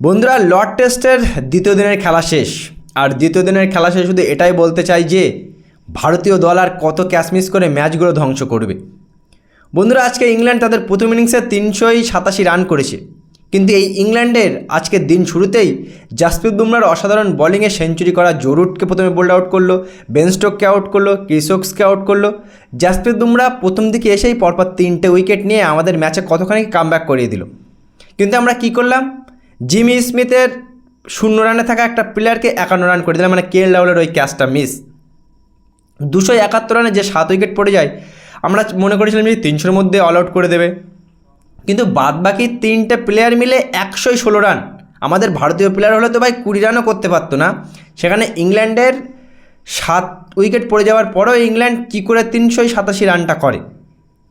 বন্ধুরা, লর্ড টেস্টের দ্বিতীয় দিনের খেলা শেষ। আর দ্বিতীয় দিনের খেলা শেষ শুধু এটাই বলতে চাই যে, ভারতীয় দল আর কত ক্যাচ মিস করে ম্যাচগুলো ধ্বংস করবে। বন্ধুরা, আজকে ইংল্যান্ড তাদের প্রথম ইনিংসে তিনশোই সাতাশি রান করেছে। কিন্তু এই ইংল্যান্ডের আজকের দিন শুরুতেই জাসপ্রীত বুমরার অসাধারণ বোলিংয়ে সেঞ্চুরি করা জরুটকে প্রথমে বোল্ড আউট করল বেনস্টোককে আউট করল ক্রিসোক্সকে আউট করল। জাসপ্রীত বুমরা প্রথম দিকে এসেই পরপর তিনটে উইকেট নিয়ে আমাদের ম্যাচে কতখানি কামব্যাক করিয়ে দিল। কিন্তু আমরা কি করলাম? জিমি স্মিথের শূন্য রানে থাকা একটা প্লেয়ারকে একান্ন রান করে দিলাম মানে কে রাহুলের ওই ক্যাচটা মিস। দুশো একাত্তর রানে যে সাত উইকেট পড়ে যায়, আমরা মনে করেছিলাম যে তিনশোর মধ্যে অল আউট করে দেবে। কিন্তু বাদ বাকি তিনটে প্লেয়ার মিলে একশোই ষোলো রান। আমাদের ভারতীয় প্লেয়ার হলে তো ভাই কুড়ি রানও করতে পারতো না। সেখানে ইংল্যান্ডের সাত উইকেট পড়ে যাওয়ার পরেও ইংল্যান্ড কী করে তিনশোই সাতাশি রানটা করে?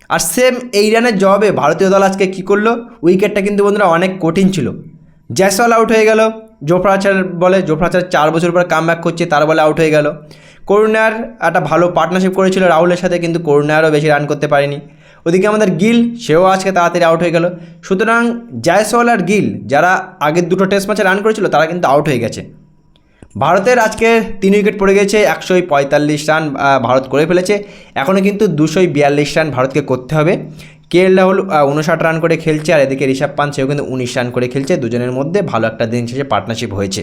আর সেম এই রানের জবাবে ভারতীয় দল আজকে কী করল? উইকেটটা কিন্তু বন্ধুরা অনেক কঠিন ছিল। জ্যাসওয়াল আউট হয়ে গেল। জোফরাচার বলে জোফরাচার চার বছর পর কাম ব্যাক করছে, তার বলে আউট হয়ে গেল। করুণার একটা ভালো পার্টনারশিপ করেছিল রাহুলের সাথে, কিন্তু করুণারও বেশি রান করতে পারেনি। ওদিকে আমাদের গিল, সেও আজকে তাড়াতাড়ি আউট হয়ে গেল। সুতরাং জায়সওয়াল আর গিল, যারা আগের দুটো টেস্ট ম্যাচে রান করেছিল, তারা কিন্তু আউট হয়ে গেছে। ভারতের আজকে তিন উইকেট পড়ে গেছে, একশোই পঁয়তাল্লিশ রান ভারত করে ফেলেছে। এখনও কিন্তু দুশোই বিয়াল্লিশ রান ভারতকে করতে হবে। কে এল রাহুল উনষাট রান করে খেলছে, আর এদিকে ঋষভ পান্ত সেও কিন্তু উনিশ রান করে খেলছে। দুজনের মধ্যে ভালো একটা দিন শেষে পার্টনারশিপ হয়েছে।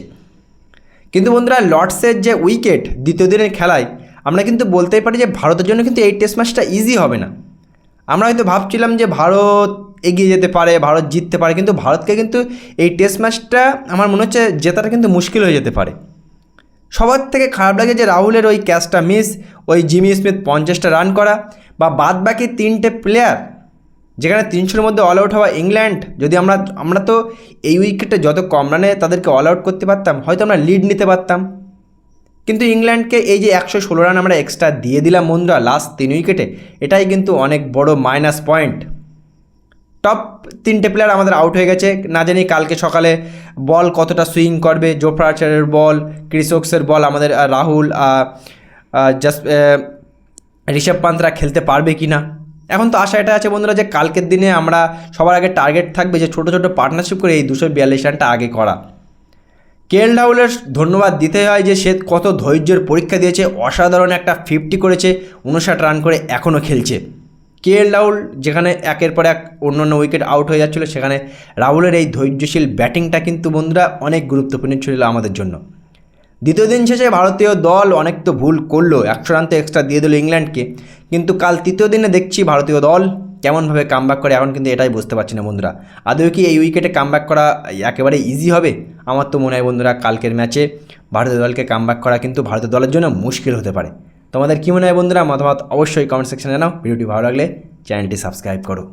কিন্তু বন্ধুরা, লর্ডসের যে উইকেট দ্বিতীয় দিনের খেলায়, আমরা কিন্তু বলতেই পারি যে ভারতের জন্য কিন্তু এই টেস্ট ম্যাচটা ইজি হবে না। আমরা হয়তো ভাবছিলাম যে ভারত এগিয়ে যেতে পারে, ভারত জিততে পারে, কিন্তু ভারতকে কিন্তু এই টেস্ট ম্যাচটা আমার মনে হচ্ছে জেতাটা কিন্তু মুশকিল হয়ে যেতে পারে। সবার থেকে খারাপ লাগে যে রাহুলের ওই ক্যাচটা মিস ওই জিমি স্মিথ পঞ্চাশটা রান করা, বা বাদ বাকি তিনটে প্লেয়ার যেখানে তিনশোর মধ্যে অল আউট হওয়া ইংল্যান্ড, যদি আমরা আমরা তো এই উইকেটে যত কম রানে তাদেরকে অল আউট করতে পারতাম, হয়তো আমরা লিড নিতে পারতাম। কিন্তু ইংল্যান্ডকে এই যে একশো ষোলো রান আমরা এক্সট্রা দিয়ে দিলাম বন্ধুরা লাস্ট তিন উইকেটে, এটাই কিন্তু অনেক বড় মাইনাস পয়েন্ট টপ তিনটে প্লেয়ার আমাদের আউট হয়ে গেছে, না জানি কালকে সকালে বল কতটা সুইং করবে জোফরা বল ক্রিসোক্সের বল আমাদের রাহুল জাস্ট ঋষভ পান্তরা খেলতে পারবে কি না এখন তো আশা এটা আছে বন্ধুরা যে কালকের দিনে আমরা সবার আগে টার্গেট থাকবে যে ছোটো ছোটো পার্টনারশিপ করে এই দুশো বিয়াল্লিশ রানটা আগে করা। কেএল রাহুলের ধন্যবাদ দিতে হয় যে সে কত ধৈর্যের পরীক্ষা দিয়েছে, অসাধারণ একটা ফিফটি করেছে, উনষাট রান করে এখনও খেলছে। কে এল রাহুল যেখানে একের পর এক অন্য অন্য উইকেট আউট হয়ে যাচ্ছিল, সেখানে রাহুলের এই ধৈর্যশীল ব্যাটিংটা কিন্তু বন্ধুরা অনেক গুরুত্বপূর্ণ ছিল আমাদের জন্য। দ্বিতীয় দিন শেষে ভারতীয় দল অনেক তো ভুল করল, একশো রান তো এক্সট্রা দিয়ে দিল ইংল্যান্ডকে। কিন্তু কাল তৃতীয় দিনে দেখছি ভারতীয় দল কেমনভাবে কামব্যাক করে, এখন কিন্তু এটাই বুঝতে পারছি না বন্ধুরা। আদৌ কি এই উইকেটে কামব্যাক করা একেবারে ইজি হবে? আমার তো মনে হয় বন্ধুরা কালকের ম্যাচে ভারতীয় দলকে কামব্যাক করা কিন্তু ভারতীয় দলের জন্য মুশকিল হতে পারে। তোমাদের কী মনে হয় বন্ধুরা? মতামত অবশ্যই কমেন্ট সেকশনে জানাও। ভিডিওটি ভালো লাগলে চ্যানেলটি সাবস্ক্রাইব করো।